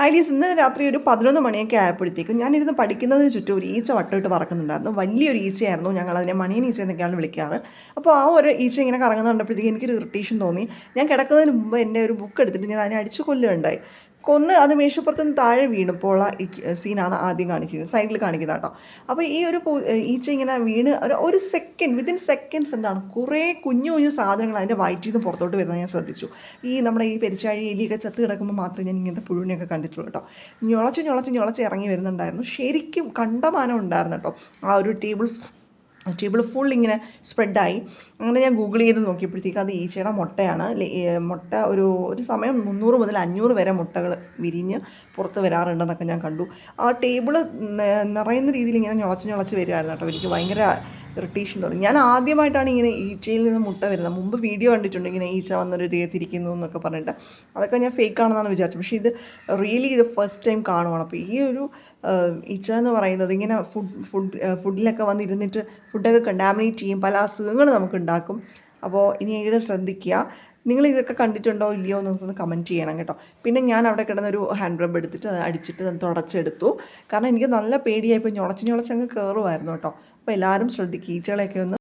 ഹൈഡീസ് ഇന്ന് രാത്രി ഒരു പതിനൊന്ന് മണിയൊക്കെ ആയപ്പോഴത്തേക്കും ഞാനിരുന്ന് പഠിക്കുന്നതിന് ചുറ്റും ഒരു ഈച്ച വട്ടമിട്ട് പറക്കുന്നുണ്ടായിരുന്നു. വലിയൊരു ഈച്ചയായിരുന്നു. ഞങ്ങൾ അതിനെ മണിയൻ ഈച്ച എന്നൊക്കെയാണ് വിളിക്കാറ്. അപ്പോൾ ആ ഒരു ഈച്ച ഇങ്ങനെ കറങ്ങുന്നുണ്ടപ്പോഴത്തേക്കും എനിക്കൊരു ഇറിറ്റേഷൻ തോന്നി. ഞാൻ കിടക്കുന്നതിന് മുമ്പ് എന്റെ ഒരു ബുക്ക് എടുത്തിട്ട് ഞാൻ അതിനെ അടിച്ചു കൊല്ലുകയുണ്ടായി. കൊന്ന് അത് മേശപ്പുറത്ത് നിന്ന് താഴെ പോള സീനാണ് ആദ്യം കാണിക്കുന്നത് സൈഡിൽ കാണിക്കുന്നത് കേട്ടോ. അപ്പോൾ ഈ ഒരു ഈച്ച ഇങ്ങനെ വീണ് ഒരു ഒരു സെക്കൻഡ് വിതിൻ സെക്കൻഡ്സ് എന്താണ് കുറേ കുഞ്ഞു കുഞ്ഞു സാധനങ്ങൾ അതിന്റെ വയറ്റിൽ നിന്ന് പുറത്തോട്ട് വരുന്നത് ഞാൻ ശ്രദ്ധിച്ചു. ഈ നമ്മുടെ ഈ പെരിച്ചാഴി എലിയൊക്കെ ചത്ത് കിടക്കുമ്പോൾ മാത്രമേ ഞാൻ ഇങ്ങനത്തെ പുഴുവിനെയൊക്കെ കണ്ടിട്ടുള്ളൂ കേട്ടോ. ഞൊളച്ച് ഞൊളച്ച് ഞൊളച്ച് ഇറങ്ങി വരുന്നുണ്ടായിരുന്നു. ശരിക്കും കണ്ടമാനം ഉണ്ടായിരുന്നു കേട്ടോ. ആ ഒരു ടേബിൾ ടേബിൾ ഫുൾ ഇങ്ങനെ സ്പ്രെഡായി അങ്ങനെ ഞാൻ ഗൂഗിൾ ചെയ്ത് നോക്കിയപ്പോഴത്തേക്ക് അത് ഈച്ചയുടെ മുട്ടയാണ്. മുട്ട ഒരു ഒരു സമയം മുന്നൂറ് മുതൽ അഞ്ഞൂറ് വരെ മുട്ടകൾ വിരിഞ്ഞ് പുറത്ത് വരാറുണ്ടെന്നൊക്കെ ഞാൻ കണ്ടു. ആ ടേബിൾ നിറയുന്ന രീതിയിൽ ഇങ്ങനെ ഞൊളച്ച് ഞൊളച്ച് വരുമായിരുന്നു കേട്ടോ. എനിക്ക് ഭയങ്കര ഇറിറ്റേഷൻ തോന്നി. ഞാൻ ആദ്യമായിട്ടാണ് ഇങ്ങനെ ഈച്ചയിൽ നിന്ന് മുട്ട വരുന്നത്. മുമ്പ് വീഡിയോ കണ്ടിട്ടുണ്ട് ഇങ്ങനെ ഈച്ച വന്നൊരു ദേഹത്തിരിക്കുന്നു എന്നൊക്കെ പറഞ്ഞിട്ട്. അതൊക്കെ ഞാൻ ഫേക്ക് ആണെന്നാണ് വിചാരിച്ചത്. പക്ഷേ ഇത് റിയലി ഇത് ഫസ്റ്റ് ടൈം കാണുവാണ്. അപ്പോൾ ഈ ഒരു ഈച്ച എന്ന് പറയുന്നത് ഇങ്ങനെ ഫുഡ് ഫുഡ് ഫുഡിലൊക്കെ വന്നിരുന്നിട്ട് ഫുഡൊക്കെ കണ്ടാമിനേറ്റ് ചെയ്യും. പല അസുഖങ്ങൾ നമുക്ക് ഉണ്ടാക്കും. അപ്പോൾ ഇനി എങ്കിലും ശ്രദ്ധിക്കുക? നിങ്ങൾ ഇതൊക്കെ കണ്ടിട്ടുണ്ടോ ഇല്ലയോ എന്നൊന്ന് കമന്റ് ചെയ്യണം കേട്ടോ. പിന്നെ ഞാൻ അവിടെ കിടന്നൊരു ഹാൻഡ് റബ്ബ് എടുത്തിട്ട് അത് അടിച്ചിട്ട് തുടച്ചെടുത്തു. കാരണം എനിക്ക് നല്ല പേടിയായി ഇപ്പോൾ ഞൊളച്ച് ഞൊളച്ച് അങ്ങ് കയറുമായിരുന്നു കേട്ടോ. അപ്പോൾ എല്ലാവരും ശ്രദ്ധിക്കുക ഈച്ചകളെയൊക്കെ ഒന്ന്